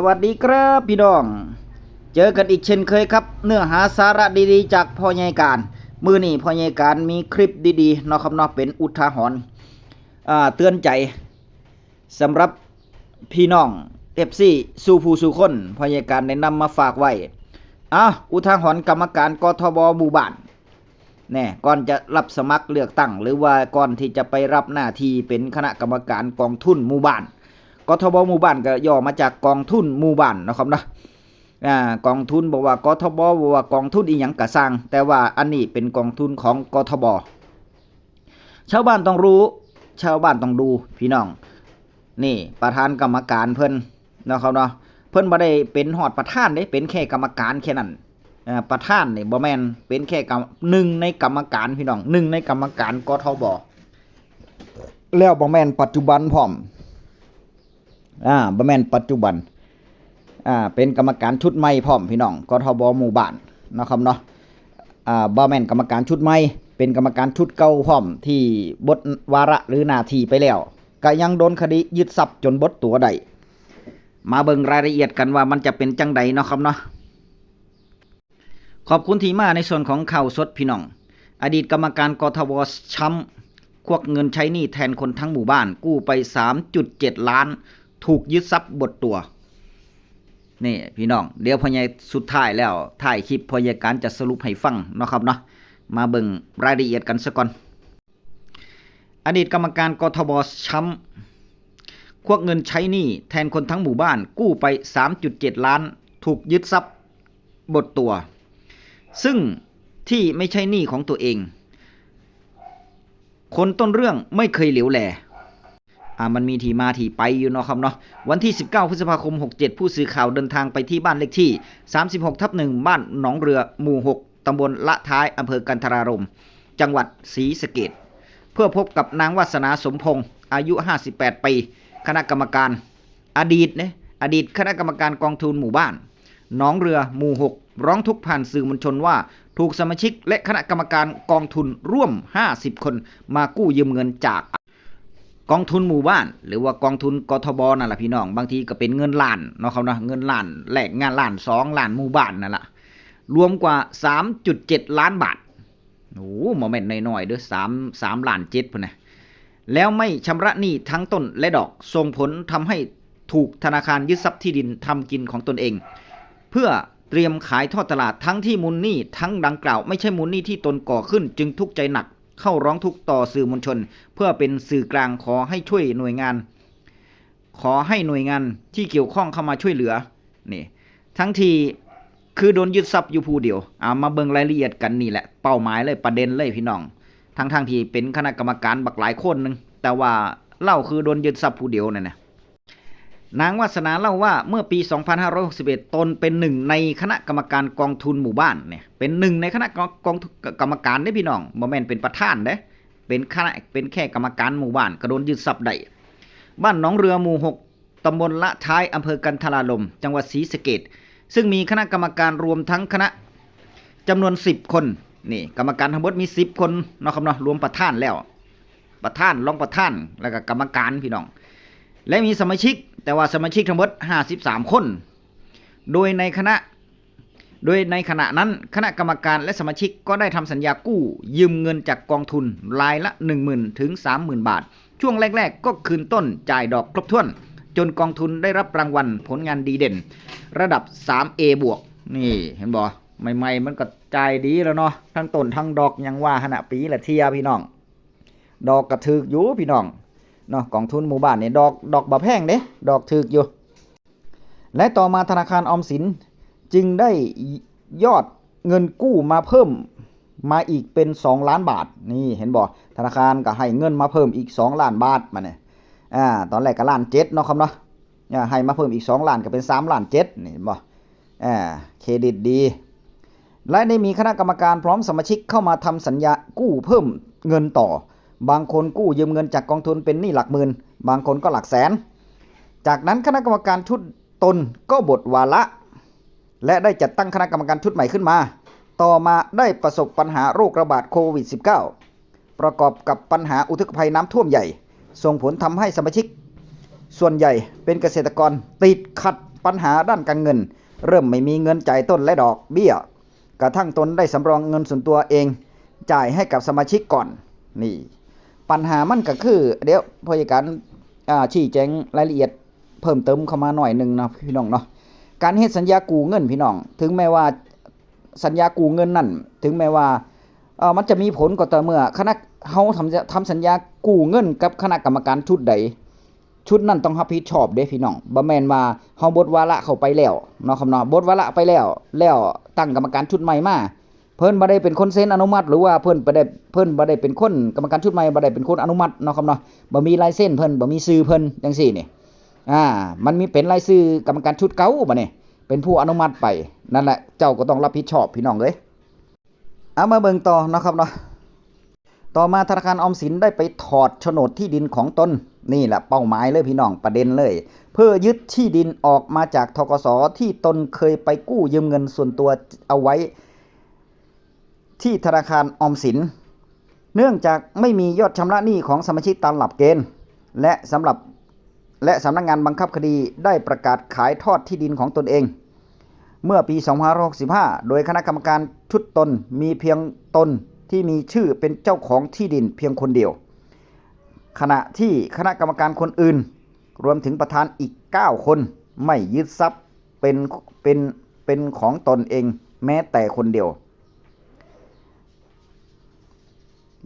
สวัสดีครับพี่น้อง เจอกันอีกเช่นเคยครับ เนื้อหาสาระดีๆ จากพ่อใหญ่การ มือนี่พ่อใหญ่การมีคลิปดีๆเนาะครับเนาะเป็นอุทาหรณ์อ่าเตือนใจสำหรับพี่น้องเอฟซีสู่ผู้สู่คนพ่อใหญ่การได้นำมาฝากไว้อะอุทาหรณ์กรรมการกทบหมู่บ้านแน่ก่อนจะรับสมัครเลือกตั้ง หรือว่าก่อนที่จะไปรับหน้าที่เป็นคณะกรรมการกองทุนหมู่บ้าน กทบหมู่บ้านก็ย่อมาจากกองทุนหมู่บ้านนะครับเนาะอ่ากองทุนบอกว่ากทบบอกว่ากองทุนอีหยังกะสร้าง แต่ว่าอันนี้เป็นกองทุนของกทบชาวบ้านต้องรู้ ชาวบ้านต้องดูพี่น้อง นี่ประธานกรรมการเพิ่นนะครับเนาะเพิ่นบ่ได้เป็นหอดประธานเด้เป็นแค่กรรมการแค่นั้นประธานนี่บ่แม่นเป็นแค่กรรมหนึ่งในกรรมการพี่น้องหนึ่งในกรรมการกทบแล้วบ่แม่นปัจจุบันพร้อม อ่าบ่แม่นปัจจุบันอ่าเป็นกรรมการชุดใหม่พร้อมพี่น้องกทบหมู่บ้านนะครับเนาะอ่าบ่แม่นกรรมการชุดใหม่เป็นกรรมการชุดเก่าพร้อมที่บทวาระหรือนาทีไปแล้วก็ยังโดนคดียึดทรัพย์จนบดตัวได้มาเบิ่งรายละเอียดกันว่ามันจะเป็นจังใดเนาะครับเนาะขอบคุณที่มาในส่วนของข่าวสดพี่น้อง อดีตกรรมการกทบช้ำควักเงินใช้หนี้แทนคนทั้งหมู่บ้านกู้ไป 3.7 ล้าน ถูกยึดทรัพย์บดตัว นี่พี่น้อง เดี๋ยวพอใหญสุดท้ายแล้วถ่ายคลิปพอใหญการจะสรุปให้ฟังเนาะครับเนาะ มาเบิ่งรายละเอียดกันซะก่อน อดีตกรรมการกทบช้ำควักเงินใช้หนี้แทนคนทั้งหมู่บ้านกู้ไป 3.7 ล้าน ถูกยึดทรัพย์บดตัว ซึ่งที่ไม่ใช่หนี้ของตัวเอง คนต้นเรื่องไม่เคยเหลียวแล อ่ามันมีทีมาทีไปอยู่เนาะครับเนาะวันที่ 19 พฤษภาคม 67 ผู้สื่อข่าวเดินทางไปที่บ้านเลขที่ 36 ทับ1บ้านหนองเรือหมู่ 6ตำบลละท้ายอำเภอกันทรารม จังหวัดศรีสะเกดเพื่อพบกับนางวัสนาสมพงศ์อายุ 58 ปี คณะกรรมการ อดีตเนี่ยอดีตคณะกรรมการกองทุนหมู่บ้านหนองเรือหมู่ 6 ร้องทุกข์ผ่านสื่อมวลชนว่า ถูกสมาชิกและคณะกรรมการกองทุนร่วม 50 คนมากู้ยืมเงินจาก กองทุนหมู่บ้าน หรือว่ากองทุนกทบนั่นแหละพี่น้อง บางทีก็เป็นเงินล้านเนาะเขาเนาะเงินล้านแหลกงานล้านสองล้านหมู่บ้านนั่นแหละรวมกว่า 3.7 ล้านบาทโอ้โหโมเมนต์น้อยๆเด้อสามสามล้านเจ็ดพุ่นนะแล้วไม่ชำระหนี้ทั้งต้นและดอกส่งผลทำให้ถูกธนาคารยึดทรัพย์ที่ดินทำกินของตนเอง เพื่อเตรียมขายทอดตลาดทั้งที่มูลหนี้ทั้งดังกล่าว ไม่ใช่มูลหนี้ที่ตนก่อขึ้น จึงทุกข์ใจหนัก เข้าร้องทุกข์ต่อสื่อมวลชน เพื่อเป็นสื่อกลางขอให้ช่วยหน่วยงาน ขอให้หน่วยงานที่เกี่ยวข้องเข้ามาช่วยเหลือนี่ทั้งทีคือโดนยึดทรัพย์อยู่ผู้เดียวเอามาเบิ่งรายละเอียดกันนี่แหละเป้าหมายเลยประเด็นเลยพี่น้องทั้งทงที่เป็นคณะกรรมการบักหลายคนหนึงแต่ว่าเล่าคือโดนยึดทรัพย์ผู้เดียวนั่นนะ นางวาสนาเล่าว่าเมื่อปี 2561 ตนเป็นหนึ่งในคณะกรรมการกองทุนหมู่บ้านเนี่ยเป็นหนึ่งในคณะกองกรรมการได้พี่น้องบ่แม่นเป็นประธานเด้เป็นคณะเป็นแค่กรรมการหมู่บ้านก็โดนยึดทรัพย์ได้บ้านหนองเรือหมู่ 6 ตำบลละท้ายอำเภอกันทราลม จังหวัดศรีสะเกดซึ่งมีคณะกรรมการรวมทั้งคณะจำนวน 10 คนนี่กรรมการทั้งหมดมี 10 คนเนาะครับเนาะรวมประธานแล้ว ประธานรองประธานแล้วก็กรรมการพี่น้อง และมีสมาชิก แต่ว่าสมาชิกทั้งหมด 53 คน โดยในคณะ โดยในขณะนั้นคณะกรรมการและสมาชิกก็ได้ทำสัญญากู้ ยืมเงินจากกองทุนรายละ 10,000 ถึง 30,000 บาท ช่วงแรก ๆ ก็คืนต้นจ่ายดอกครบถ้วน จนกองทุนได้รับรางวัลผลงานดีเด่น ระดับ 3A บวกนี่เห็นบ่ใหม่ๆมันก็จ่ายดีแล้วเนาะทั้งต้นทั้งดอกยังว่าขณะปีละเทียพี่น้อง ดอกกระถึกอยู่พี่น้อง เนาะกองทุนหมู่บ้านเนี่ยดอกดอกบะแพงเด้ดอกถึกอยู่ และต่อมาธนาคารออมสินจึงได้ยอดเงินกู้มาเพิ่มมาอีกเป็น 2 ล้านบาทนี่เห็นบ่ธนาคารก็ให้เงินมาเพิ่มอีก 2 ล้านบาทมาเนี่ยอ่าตอนแรกก็ล้านเจ็ดเนาะครับเนาะอ่าให้มาเพิ่มอีก 2 ล้านก็เป็น 3 ล้านเจ็ดนี่เห็นบ่อ่าเครดิตดี และได้มีคณะกรรมการพร้อมสมาชิกเข้ามาทำสัญญากู้เพิ่มเงินต่อ บางคนกู้ยืมเงินจากกองทุนเป็นหนี้หลักหมื่น บางคนก็หลักแสน จากนั้นคณะกรรมการชุดตนก็บทวาระ และได้จัดตั้งคณะกรรมการชุดใหม่ขึ้นมา ต่อมาได้ประสบปัญหาโรคระบาดโควิด -19 ประกอบกับปัญหาอุทกภัยน้ำท่วมใหญ่ ส่งผลทำให้สมาชิก ส่วนใหญ่เป็นเกษตรกรติดขัดปัญหาด้านการเงิน เริ่มไม่มีเงินจ่ายต้นและดอกเบี้ย กระทั่งตนได้สำรองเงินส่วนตัวเอง จ่ายให้กับสมาชิกก่อนนี่ ปัญหามันก็คือ เดี๋ยวพยการอ่าชี้แจงรายละเอียดเพิ่มเติมเข้ามาหน่อยหนึ่งนะพี่น้องเนาะการเฮ็ดสัญญากู้เงินพี่น้อง ถึงแม้ว่าสัญญากู้เงินนั่น ถึงแม้ว่าเออมันจะมีผลก็ต่อเมื่อคณะเฮาทำทำสัญญากู้เงินกับคณะกรรมการชุดใดชุดนั้นต้องรับผิดชอบเด้พี่น้องบ่แม่นว่าเฮาบทวาระเข้าไปแล้วเนาะครับเนาะบทวาระไปแล้ว แล้วตั้งกรรมการชุดใหม่มา เพิ่นบ่ได้เป็นคนเซ็นอนุมัติ หรือว่าเพิ่นบ่ได้เพิ่นบ่ได้เป็นคนกรรมการชุดใหม่บ่ได้เป็นคนอนุมัติเนาะครับเนาะบ่มีลายเซ็นเพิ่นบ่มีชื่อเพิ่นจังซี่นี่อ่ามันมีเป็นรายชื่อกรรมการชุดเก่าบ่นี่เป็นผู้อนุมัติไปนั่นแหละเจ้าก็ต้องรับผิดชอบพี่น้องเอ้ยเอามาเบิ่งต่อเนาะครับเนาะต่อมาธนาคารออมสินได้ไปถอดโฉนดที่ดินของตนนี่แหละเป้าหมายเลยพี่น้องประเด็นเลย เพื่อยึดที่ดินออกมาจากทกสที่ตนเคยไปกู้ยืมเงินส่วนตัวเอาไว้ ที่ธนาคารออมสิน เนื่องจากไม่มียอดชำระหนี้ของสมาชิกตามหลักเกณฑ์ และสำหรับและสำนักงานบังคับคดีได้ประกาศขายทอดที่ดินของตนเอง เมื่อปี 2565 โดยคณะกรรมการชุดตนมีเพียงตนที่มีชื่อเป็นเจ้าของที่ดินเพียงคนเดียว ขณะที่คณะกรรมการคนอื่น รวมถึงประธานอีก 9 คนไม่ยึดทรัพย์เป็นเป็นเป็นของตนเองแม้แต่คนเดียว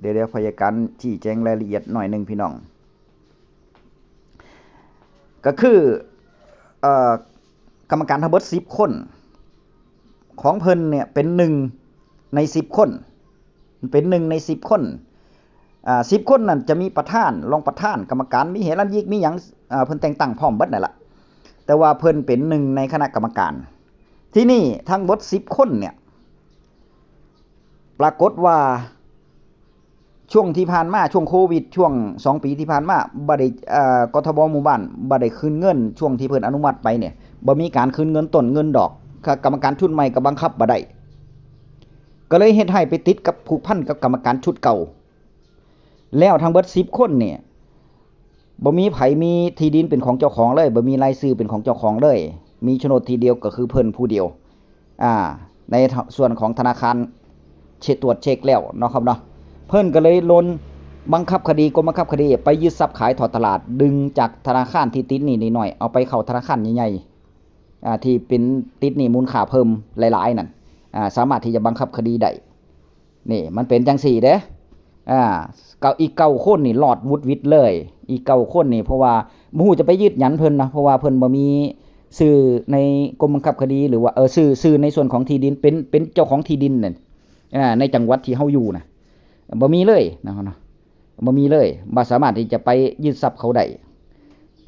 เดี๋ยวเดี๋ยวพยาการชี้แจงรายละเอียดหน่อยหนึ่งพี่น้อง ก็คือกรรมการทั้งหมด10คน ของเพิ่นเนี่ยเป็นหนึ่งใน10คน เป็นหนึ่งใน10คนอ่า10คนนั่นจะมีประธานรองประธานกรรมการมีเหรันยิกมีหยังอ่าเพิ่นแต่งตั้งพร้อมเบิดนั่นแหละแต่ว่าเพิ่นเป็นหนึ่งในคณะกรรมการ ที่นี่ทั้งหมด10คนเนี่ย ปรากฏว่า ช่วงที่ผ่านมาช่วงโควิด ช่วง 2 ปีที่ผ่านมาบ่ได้เอ่อกทบหมู่บ้านบ่ได้คืนเงิน ช่วงที่เพิ่นอนุมัติไปเนี่ยบ่มีการคืนเงินต้นเงินดอกกรรมการชุดใหม่ก็บังคับบ่ได้ก็เลยเฮ็ดให้ไปติดกับผูกพันกับกรรมการชุดเก่า แล้วทั้งเบิด10คนเนี่ยบ่มีไผมีที่ดินเป็นของเจ้าของเลยบ่มีรายชื่อเป็นของเจ้าของเลย มีโฉนดทีเดียวก็คือเพิ่นผู้เดียว อ่า ในส่วนของธนาคารเช็ตรวจเช็คแล้วเนาะครับเนาะ เพิ่นก็เลยลนบังคับคดีกรมบังคับคดี ไปยึดทรัพย์ขายถอดตลาด ดึงจากธนาคารที่ติดหนี้นิดหน่อยเอาไปเข้าธนาคารใหญ่ๆอ่ที่เป็นติดหนี้มูลค่าเพิ่มหลายๆนั่นอ่าสามารถที่จะบังคับคดีได้นี่มันเป็นจังสี่เด้อ่าเก่าอีกเก่าคนนี่หลอดวุดวิดเลย อีกเก่าคนนี่เพราะว่าบ่ฮู้จะไปยืดหยันเพิ่นนะเพราะว่าเพิ่นบ่มีสื่อในกรมบังคับคดี หรือว่าเออสื่อสื่อในส่วนของที่ดินเป็นเป็นเจ้าของที่ดินนั่นอ่าในจังหวัดที่เฮาอยู่นะ บ่มีเลยนะครับเนาะบ่มีเลยบ่สามารถที่จะไปยึดทรัพย์เขาได้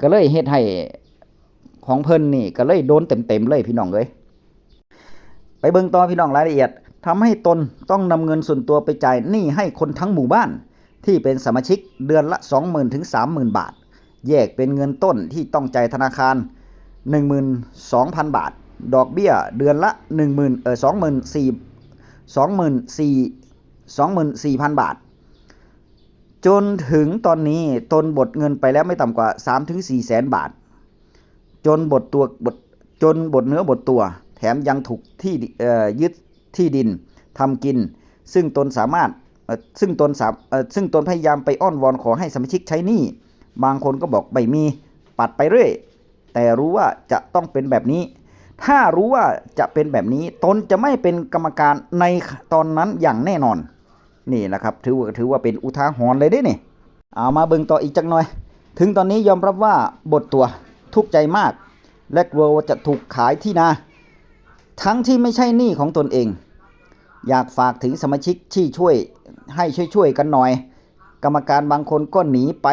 ก็เลยเฮ็ดให้ของเพิ่นนี่ก็เลยโดนเต็มๆเลยพี่น้องเอ้ยไปเบิ่งต่อพี่น้องรายละเอียดทำให้ตนต้องนำเงินส่วนตัวไปจ่ายหนี้ให้คนทั้งหมู่บ้าน ที่เป็นสมาชิกเดือนละ 20,000ถึง30,000 บาท แยกเป็นเงินต้นที่ต้องจ่ายธนาคาร 12,000 บาท ดอกเบี้ยเดือนละ 10,000เอ่อ24,000 24,000 บาท จนถึงตอนนี้ตนบทเงินไปแล้วไม่ต่ำกว่า 3-4แสนบาท จนบทตัวบทจนบทเนื้อบทตัว แถมยังถูกที่ยึดที่ดินทำกิน ซึ่งตนสามารถซึ่งตนสามซึ่งตนพยายามไปอ้อนวอนขอให้สมาชิกใช้หนี้บางคนก็บอกไม่มีปัดไปเรื่อย แต่รู้ว่าจะต้องเป็นแบบนี้ ถ้ารู้ว่าจะเป็นแบบนี้ ตนจะไม่เป็นกรรมการในตอนนั้นอย่างแน่นอน นี่แหละครับถือว่าถือว่าเป็นอุทาหรณ์เลยด้นี่เอามาเบิ่งต่ออีกจักหน่อย ถึงตอนนี้ยอมรับว่าบทตัวทุกข์ใจมาก และกลัวว่าจะถูกขายที่นา ทั้งที่ไม่ใช่หนี้ของตนเอง อยากฝากถึงสมาชิกที่ช่วยให้ช่วยๆกันหน่อย กรรมการบางคนก็หนีไป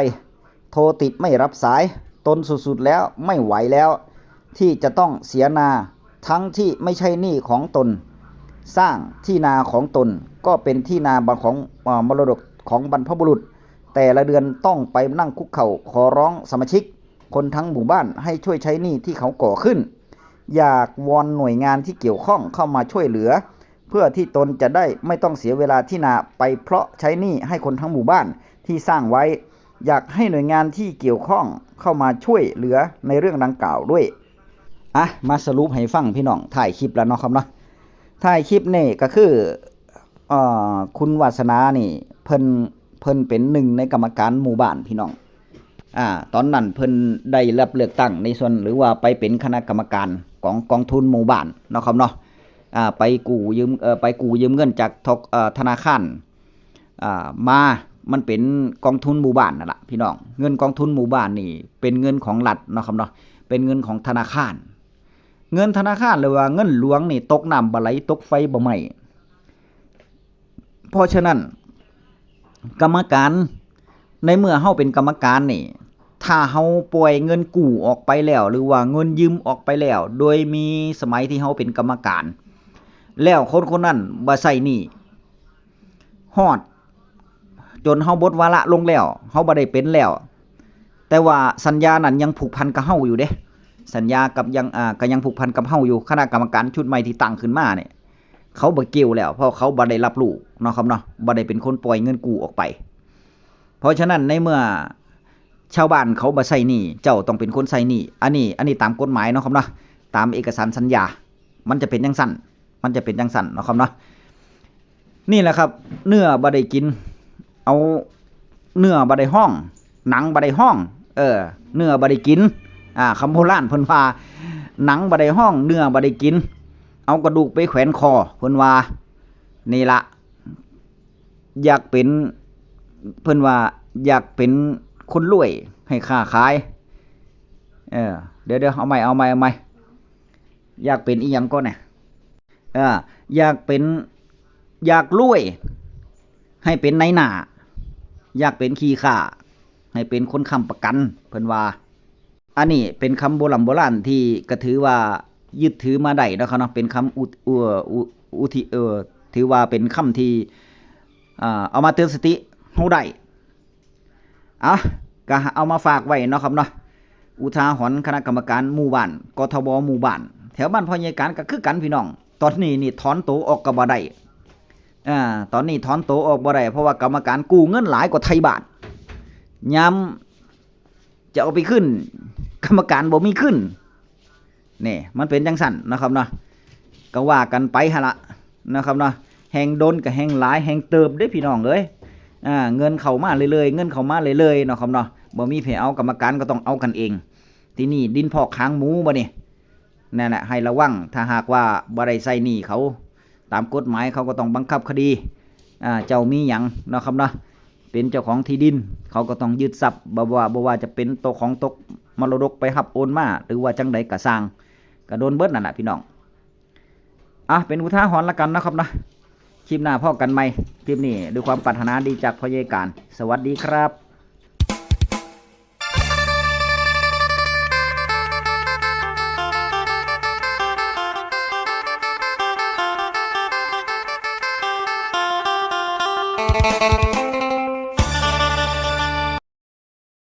โทรติดไม่รับสายตนสุดๆแล้วไม่ไหวแล้ว ที่จะต้องเสียนาทั้งที่ไม่ใช่หนี้ของตน สร้างที่นาของตน ก็เป็นที่นาบังของอมรดกของบรรพบุรุษ แต่ละเดือนต้องไปนั่งคุกเข่าขอร้องสมาชิก คนทั้งหมู่บ้านให้ช่วยใช้หนี้ที่เขาก่อขึ้น อยากวอนหน่วยงานที่เกี่ยวข้องเข้ามาช่วยเหลือ เพื่อที่ตนจะได้ไม่ต้องเสียเวลาที่นาไปเพราะใช้หนี้ให้คนทั้งหมู่บ้านที่สร้างไว้ อยากให้หน่วยงานที่เกี่ยวข้องเข้ามาช่วยเหลือในเรื่องดังกล่าวด้วยอะมาสรุปให้ฟังพี่น้องถ่ายคลิปแล้วเนาะครับเนาะถ่ายคลิปนี่ก็คือ คุณวาสนานี่ เพิ่นเพิ่นเป็นหนึ่งในกรรมการหมู่บ้านพี่น้องอ่าตอนนั้นเพิ่นได้รับเลือกตั้งในส่วนหรือว่าไปเป็นคณะกรรมการของกองทุนหมู่บ้านเนาะครับเนาะอ่าไปกู้ยืมเอ่อไปกู้ยืมเงินจากทกเอ่อธนาคารอ่ามามันเป็นกองทุนหมู่บ้านนั่นแหละพี่น้องเงินกองทุนหมู่บ้านนี่ เป็นเงินของรัฐเนาะครับเนาะเป็นเงินของธนาคาร เงินธนาคารหรือว่าเงินหลวงนี่ตกน้ำบ่ไหลตกไฟบ่ไหม้ เพราะฉะนั้น กรรมการในเมื่อเฮาเป็นกรรมการนี่ถ้าเฮาปล่อยเงินกู้ออกไปแล้ว หรือว่าเงินยืมออกไปแล้ว โดยมีสมัยที่เฮาเป็นกรรมการ แล้วคนคนนั้นบ่ใส่หนี้ฮอด จนเฮาบดวาระลงแล้วเฮาบ่ได้เป็นแล้ว แต่ว่าสัญญานั้นยังผูกพันกับเฮาอยู่เด้ สัญญากับยังอ่าก็ยังผูกพันกับเฮาอยู่คณะกรรมการชุดใหม่ที่ตั้งขึ้นมาเนี่ยเขาบ่เกี่ยวแล้วเพราะเขาบ่ได้รับรู้ เนาะครับเนาะบ่ได้เป็นคนปล่อยเงินกู้ออกไป เพราะฉะนั้นในเมื่อชาวบ้านเขาบ่ใส่หนี้เจ้าต้องเป็นคนใส่หนี้อันนี้อันนี้ตามกฎหมายเนาะครับเนาะตามเอกสารสัญญา มันจะเป็นจังสั่นมันจะเป็นจังสั่นเนาะครับเนาะนี่แหละครับ เนื้อบ่ได้กิน เอาเนื้อบ่ได้ห้อง หนังบ่ได้ห้อง เออ เนื้อบ่ได้กินอ่าคำโบราณเพิ่นว่าหนังบ่ได้ห้อง เนื้อบ่ได้กิน เอากระดูกไปแขวนคอเพิ่นว่านี่ละ อยากเป็นเพิ่นว่าอยากเป็นคนรวยให้ค้าขาย เออ เดี๋ยวเดี๋ยวเอาใหม่เอาใหม่เอาใหม่อยากเป็นอีหยังก็เนี่ยเอออยากเป็นอยากรวย ให้เป็นในายหน้าอยากเป็นขี้ข่าให้เป็นคนค้ำประกันเพิ่นว่า อันนี้เป็นคำโบราณโบราณที่ก็ถือว่ายึดถือมาได้เนาะครับเนาะเป็นคำอุอุอุอุทิเออถือว่าเป็นคำที่ เอามาเตือนสติเฮาได้อะก็เอามาฝากไว้เนาะครับเนาะอุทาหรณ์คณะกรรมการหมู่บ้านกทบหมู่บ้าน แถวบ้านพ่อใหญ่การก็คือกันพี่น้อง ตอนนี้นี่ถอนโตออกก็บ่ได้อ่าตอนนี้ถอนโตออกบ่ได้เพราะว่ากรรมการกู้เงินหลายกว่าไทยบาทย้ำจะเอาไปขึ้น กรรมการบ่มีขึ้นนี่มันเป็นจังสั่นนะครับเนาะก็ว่ากันไปฮะละนะครับเนาะ แห่งโดนกับแห่งหลายแห่งเติบได้พี่น้องเอ้ยอ่าเงินเข้ามาเรื่อยเงินเข้ามาเรื่อยเนาะครับเนาะบ่มีไผเอากรรมการก็ต้องเอากันเอง ที่นี่ดินพอกค้างหมูบ่นี่นั่นแหละให้ระวังถ้าหากว่าบ่ได้ใส่หนี้เขาตามกฎหมายเขาก็ต้องบังคับคดีอ่าเจ้ามีหยังเนาะครับเนาะเป็นเจ้าของที่ดิน เขาก็ต้องยึดทรัพย์บ่ว่าบ่ว่าจะเป็นตัวของตกมรดกไปหับโอนมาหรือว่าจังใดก็สร้างก็โดนเบิดนั่นแหละพี่น้องอะเป็นอุทาหรณ์ละกันนะครับนะ คลิปหน้าพ่อกันใหม่คลิปนี้ด้วยความปรารถนาดีจากพ่อเยการ สวัสดีครับ